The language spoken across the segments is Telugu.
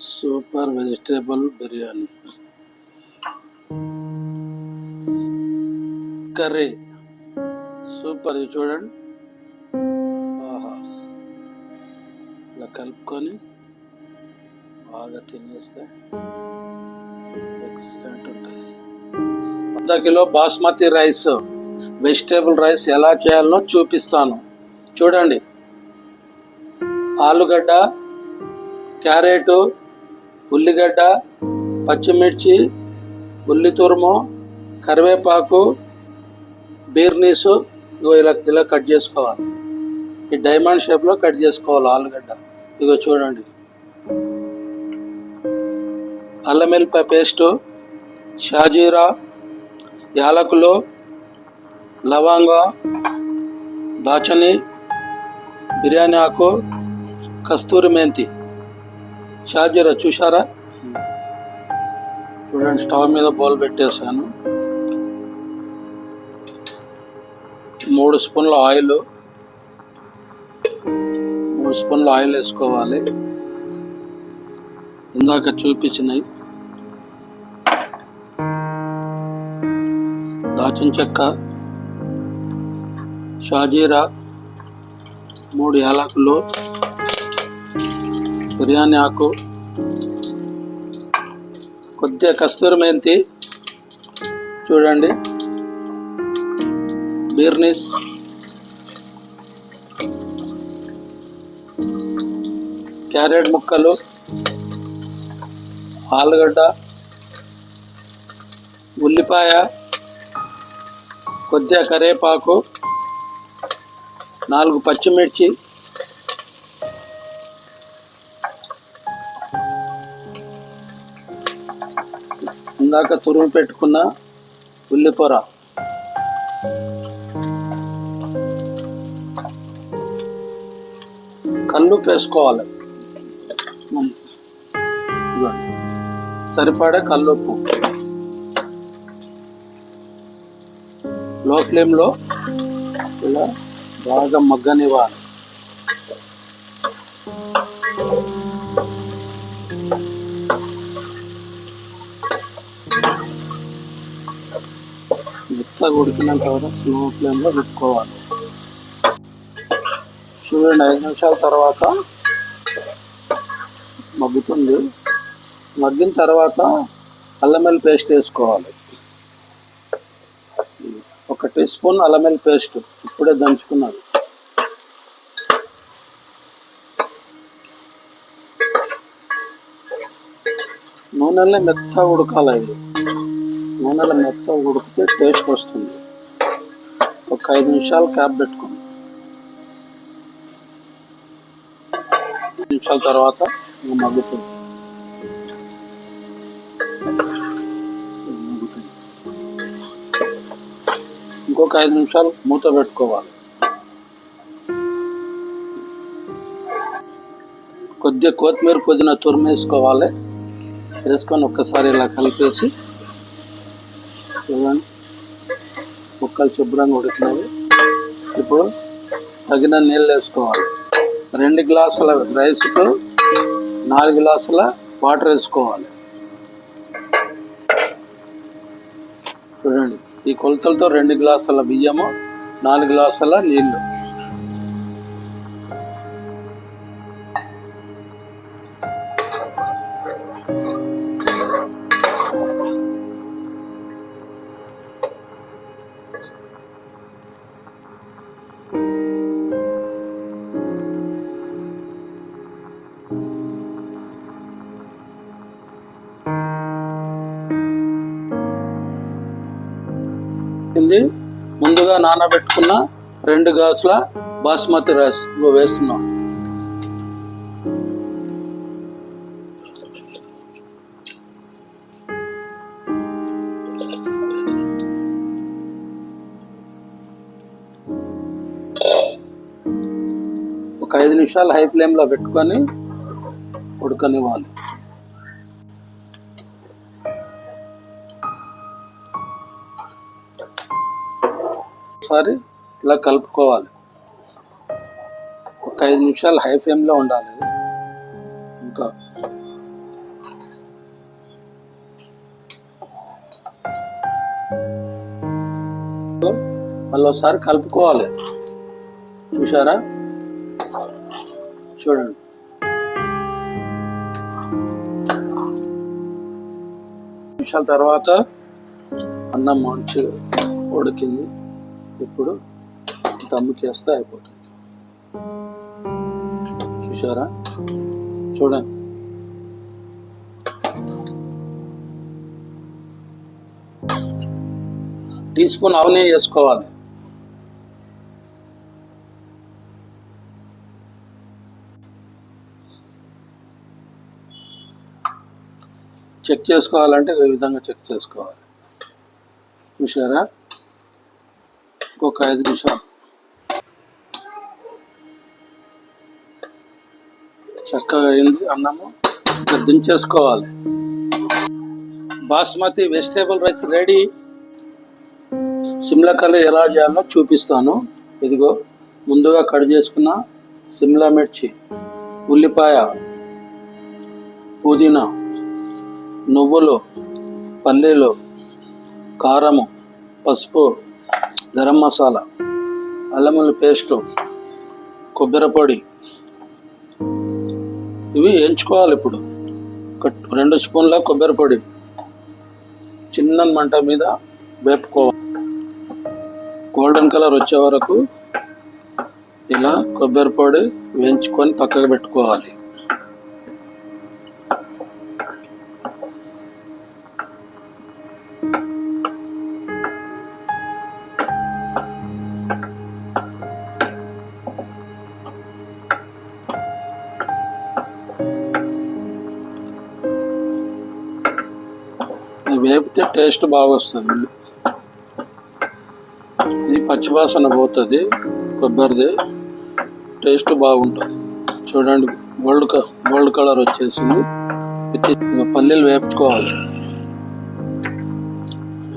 Super vegetable biryani. Curry. Super ఇది చూడండి. ఆహా. ఇలా కలుపుకొని బాగా తినేస్తే ఎక్సలెంట్ ఉంటాయి. అర్ధ kilo basmati rice vegetable rice ఎలా చేయాలో చూపిస్తాను. చూడండి. ఆలుగడ్డ క్యారెటు ఉల్లిగడ్డ పచ్చిమిర్చి ఉల్లి తురుము కరివేపాకు బీర్నీసు ఇగో ఇలా ఇలా కట్ చేసుకోవాలి. ఈ డైమండ్ షేప్లో కట్ చేసుకోవాలి ఆలుగడ్డ. ఇగో చూడండి. అల్లం వెల్లిపాయ పేస్టు షాజీరా యాలకులు లవంగ దాచని బిర్యానీ ఆకు కస్తూరి మెంతి. షాజీరా చూసారా చూడండి స్టవ్ మీద బౌల్ పెట్టేసాను మూడు స్పూన్ల ఆయిల్. మూడు స్పూన్ల ఆయిల్ వేసుకోవాలి. ఇందాక చూపించినవి. దాచిన చెక్క షాజీరా మూడు యాలకులు బిర్యానీ ఆకు. కొద్దిగా కస్తూరి మెంతి చూడండి. బీర్నిస్. క్యారెట్ ముక్కలు. ఆలుగడ్డ. ఉల్లిపాయ. కొద్దిగా కరేపాకు నాలుగు పచ్చిమిర్చి. ఇందాక తురుము పెట్టుకున్న ఉల్లిపొర కళ్ళు వేసుకోవాలి సరిపడే కల్లుప్పు లో ఫ్లేమ్లో ఇలా బాగా మగ్గనివ్వాలి. ఉడికినంత వరకు స్లో ఫ్లేమ్లో పెట్టుకోవాలి చూడండి ఐదు నిమిషాల తర్వాత మగ్గుతుంది. మగ్గిన తర్వాత అల్లం పేస్ట్ వేసుకోవాలి. ఒక టీ స్పూన్ అల్లమెల్ పేస్ట్ ఇప్పుడే దంచుకున్నాను. నూనెలో మెత్తగా ఉడకాలి ఇది. నూనెలో మెత్తగా ఉడికితే టేస్ట్ వస్తుంది ఒక ఐదు నిమిషాలు క్యాప్ పెట్టుకోండి ఐదు నిమిషాల తర్వాత ఇంకా మగ్గుతుంది మగ్గుతుంది. ఇంకొక ఐదు నిమిషాలు మూత పెట్టుకోవాలి కొద్దిగా కొత్తిమీర పుదీనా తురిమి వేసుకోవాలి వేసుకొని ఒక్కసారి ఇలా కలిపేసి చూడండి ముక్కలు శుభ్రంగా ఉడికినవి. ఇప్పుడు తగిన నీళ్ళు వేసుకోవాలి. రెండు గ్లాసుల రైస్కు నాలుగు గ్లాసుల వాటర్ వేసుకోవాలి. చూడండి ఈ కొలతలతో రెండు గ్లాసుల బియ్యము నాలుగు గ్లాసుల నీళ్ళు. ముందుగా నానబెట్టుకున్న రెండు గాసుల బాస్మతి రైస్ ఇగో వేస్తున్నాం. ఒక ఐదు నిమిషాలు హై ఫ్లేమ్లో పెట్టుకొని ఉడకనివ్వాలి. ఒకసారి ఇలా కలుపుకోవాలి. ఒక ఐదు నిమిషాలు హై ఫ్లేమ్లో ఉండాలి. ఇంకా మళ్ళీ ఒకసారి కలుపుకోవాలి. చూసారా చూడండి. నిమిషాల తర్వాత అన్నం మంచి ఉడికింది. ఇప్పుడు దమ్ముకేస్తే అయిపోతుంది. చూసారా చూడండి. టీ స్పూన్ అవనే వేసుకోవాలి చెక్ చేసుకోవాలంటే ఈ విధంగా చెక్ చేసుకోవాలి? చూసారా ఇంకొక ఐదు నిమిషాలు. చక్కగా అయింది అన్నము. దించేసుకోవాలి basmati vegetable rice ready. Simla curry ఎలా చేయాలో చూపిస్తాను. ఇదిగో ముందుగా కట్ చేసుకున్న సిమ్లా మిర్చి ఉల్లిపాయ పుదీనా నువ్వులు పల్లీలు కారము పసుపు గరం మసాలా అల్లముల పేస్టు కొబ్బరి పొడి. ఇవి వేయించుకోవాలి ఇప్పుడు. ఒక రెండు స్పూన్ల కొబ్బరి పొడి. చిన్న మంట మీద వేపుకోవాలి. గోల్డెన్ కలర్ వచ్చే వరకు ఇలా కొబ్బరి పొడి వేయించుకొని పక్కకు పెట్టుకోవాలి. వేపితే టేస్ట్ బాగా వస్తుంది ఇది పచ్చివాసన పోతుంది కొబ్బరిది టేస్ట్ బాగుంటుంది. చూడండి గోల్డ్ గోల్డ్ కలర్ వచ్చేసింది. పల్లీలు వేపుకోవాలి.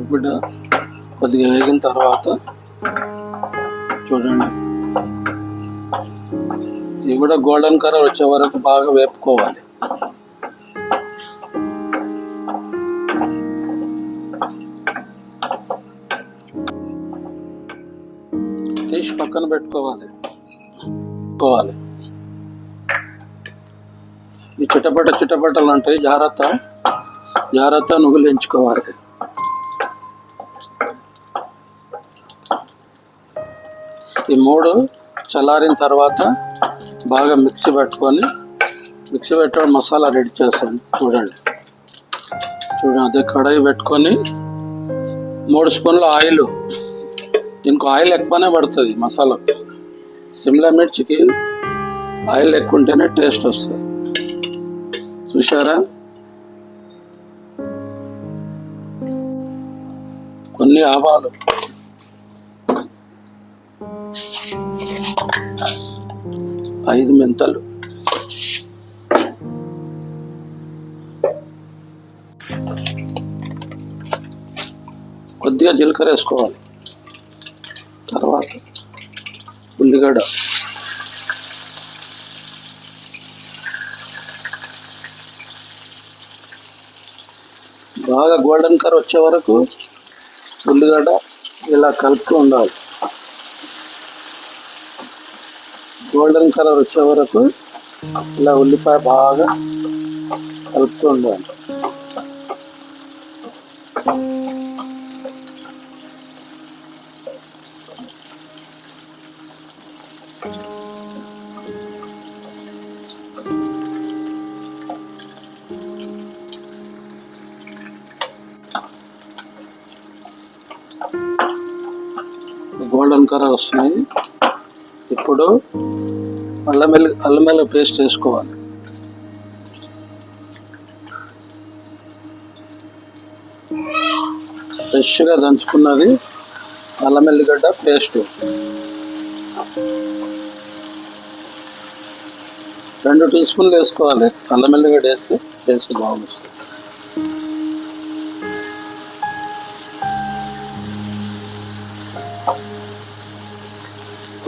ఇప్పుడు కొద్దిగా వేగిన తర్వాత చూడండి. ఇది కూడా గోల్డెన్ కలర్ వచ్చే వరకు బాగా వేపుకోవాలి. తీసి పక్కన పెట్టుకోవాలి. పెట్టుకోవాలి ఈ చిటపట చిటపటలు ఉంటాయి జాగ్రత్త. జాగ్రత్త నువ్వులు ఎంచుకోవాలి ఈ మూడు చల్లారిన తర్వాత బాగా మిక్సీ పెట్టుకొని మిక్సీ పెట్టడం మసాలా రెడీ చేస్తాను. చూడండి. చూడండి అదే కడాయి పెట్టుకొని మూడు స్పూన్ల ఆయిల్ దీనికి ఆయిల్ ఎక్కువనే పడుతుంది మసాలా. సిమ్లా మిర్చికి ఆయిల్ ఎక్కువ ఉంటేనే టేస్ట్ వస్తుంది. చూసారా కొన్ని ఆవాలు. ఐదు మెంతలు. కొద్దిగా జీలకర్ర వేసుకోవాలి తర్వాత ఉల్లిగడ్డ బాగా గోల్డెన్ కలర్ వచ్చే వరకు ఉల్లిగడ్డ ఇలా కలుపుతూ ఉండాలి. గోల్డెన్ కలర్ వచ్చే వరకు ఇలా ఉల్లిపాయ బాగా కలుపుతూ ఉండాలి. కలర్ వస్తున్నాయి. ఇప్పుడు అల్లమెల్లి అల్లమెల్లి పేస్ట్ వేసుకోవాలి ఫ్రెష్గా దంచుకున్నది అల్లమెల్లిగడ్డ పేస్ట్. రెండు టీ స్పూన్లు వేసుకోవాలి. అల్లం ఎల్లిగడ్డ వేస్తే టేస్ట్ బాగుంటుంది.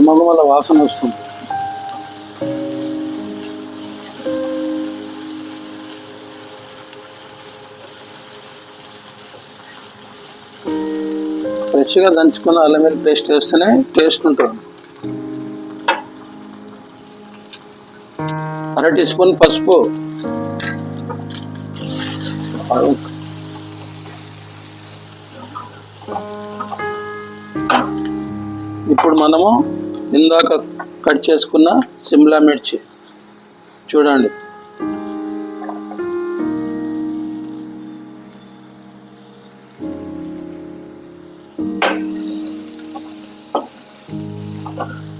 గుమ్మగుమ్మల వాసన వస్తుంది. ఫ్రెష్గా దంచుకున్న అల్లం మీద పేస్ట్ వేస్తేనే టేస్ట్ ఉంటుంది. అర టీ స్పూన్ పసుపు. ఇప్పుడు మనము ఇందాక కట్ చేసుకున్న సిమ్లా మిర్చి. చూడండి.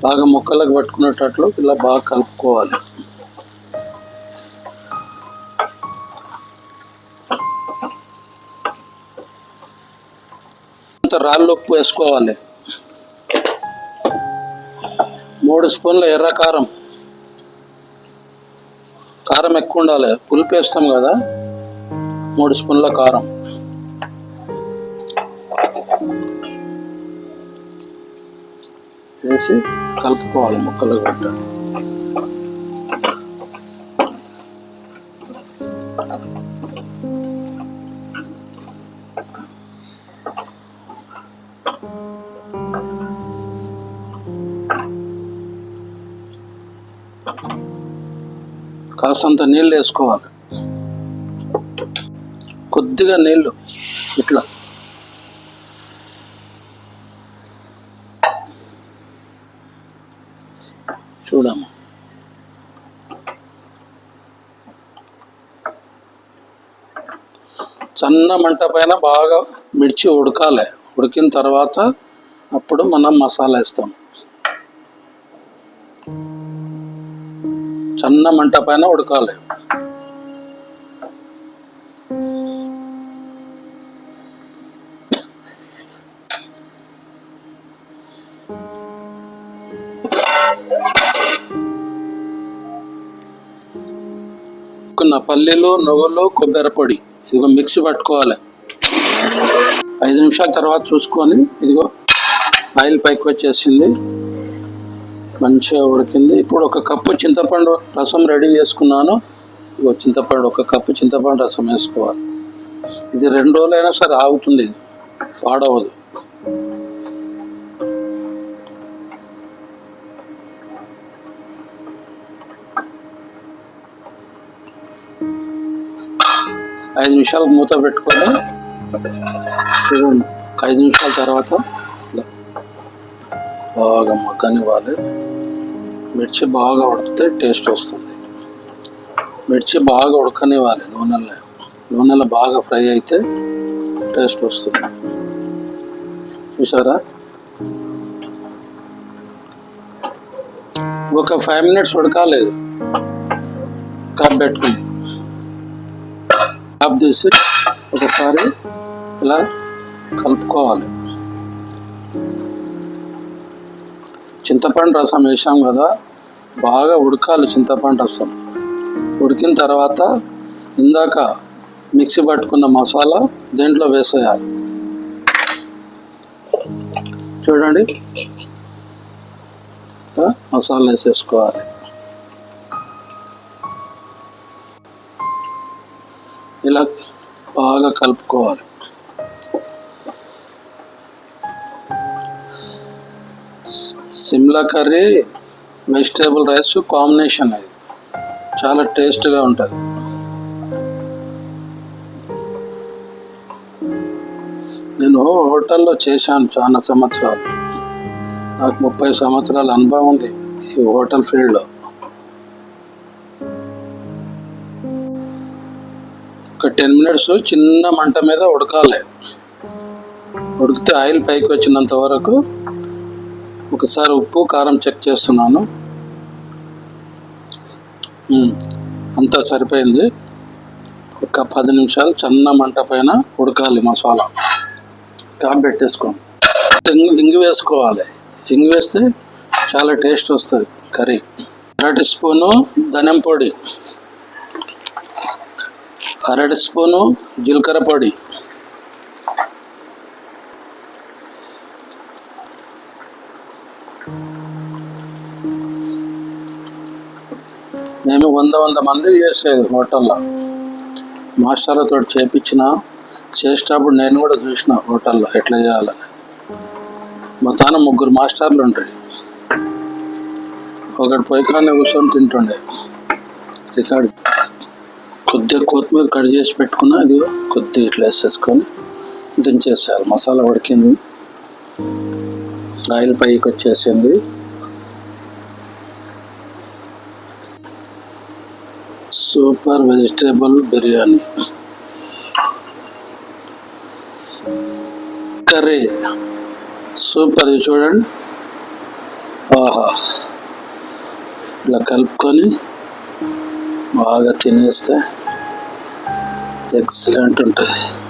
బాగా ముక్కలకు పట్టుకునేటట్లు ఇలా బాగా కలుపుకోవాలి. రాళ్ళు ఉప్పు వేసుకోవాలి. మూడు స్పూన్ల ఎర్ర కారం. కారం ఎక్కువ ఉండాలి పులుపు వేస్తాం కదా. మూడు స్పూన్ల కారం. వేసి కలుపుకోవాలి ముక్కలు కట్టాలి కాసంత నీళ్ళు వేసుకోవాలి. కొద్దిగా నీళ్ళు ఇట్లా. చూడము సన్న మంట పైన బాగా మిర్చి ఉడకాలి. ఉడికిన తర్వాత అప్పుడు మనం మసాలా వేస్తాం. సన్న మంట పైన ఉడకాలి. కొన్న పల్లీలు నువ్వులు కొబ్బరి పొడి. ఇదిగో మిక్సీ పట్టుకోవాలి. ఐదు నిమిషాల తర్వాత చూసుకొని ఇదిగో ఆయిల్ పైకి వచ్చేసింది. మంచిగా ఉడికింది. ఇప్పుడు ఒక కప్పు చింతపండు రసం రెడీ చేసుకున్నాను. ఇదిగో చింతపండు ఒక కప్పు చింతపండు రసం వేసుకోవాలి. ఇది రెండు రోజులైనా సరే ఆగుతుంది ఇది. పాడవదు. ఐదు నిమిషాలు మూత పెట్టుకొని చూడండి. ఐదు నిమిషాల తర్వాత బాగా మగ్గనివ్వాలి. మిర్చి బాగా ఉడికితే టేస్ట్ వస్తుంది. మిర్చి బాగా ఉడకనివ్వాలి నూనెలో. నూనెలో బాగా ఫ్రై అయితే టేస్ట్ వస్తుంది. చూసారా? ఒక ఫైవ్ మినిట్స్ ఉడకాలేదు కప్ పెట్టుకుని. ఆఫ్ చేసి ఒకసారి ఇలా కలుపుకోవాలి. చింతపండు రసం వేసాం కదా బాగా ఉడకాలి చింతపండు రసం. ఉడికిన తర్వాత ఇందాక మిక్సీ పట్టుకున్న మసాలా దీంట్లో వేసేయాలి. చూడండి. మసాలా వేసేసుకోవాలి. ఇలా బాగా కలుపుకోవాలి. Simla curry vegetable rice combination అది. చాలా టేస్ట్గా ఉంటుంది. నేను హోటల్లో చేశాను చాలా సంవత్సరాలు. నాకు ముప్పై సంవత్సరాల అనుభవం ఉంది ఈ హోటల్ ఫీల్డ్లో. ఒక టెన్ మినిట్స్ చిన్న మంట మీద ఉడకాలి. ఉడికితే ఆయిల్ పైకి వచ్చినంత వరకు ఒకసారి ఉప్పు కారం చెక్ చేస్తున్నాను. అంతా సరిపోయింది. ఒక పది నిమిషాలు చిన్న మంట పైన ఉడకాలి మసాలా. కాపు పెట్టేసుకోండి. ఇంగు ఇంగు వేసుకోవాలి. ఇంగు వేస్తే చాలా టేస్ట్ వస్తుంది కర్రీ. అరటి స్పూను ధనియం పొడి. అరటి స్పూను జీలకర్ర పొడి. మేము వంద వంద మంది చేసేది హోటల్లో. మాస్టర్లతో చేపించిన చేసేటప్పుడు నేను కూడా చూసిన హోటల్లో ఎట్లా చేయాలని. మా ముగ్గురు మాస్టర్లు ఉంటాయి ఒకటి పొయ్యికానే కూర్చొని తింటుండే. రికార్డు కొద్దిగా కొత్తిమీర కట్ చేసి పెట్టుకున్నా అది కొద్దిగా ఇట్లా వేసేసుకొని దించేసేయాలి మసాలా ఉడికింది. ఆయిల్ పైకి వచ్చేసింది. Super vegetable biryani. Curry. Super చూడండి. ఆహా. ఇలా కలుపుకొని బాగా తినేస్తే ఎక్సలెంట్ ఉంటుంది.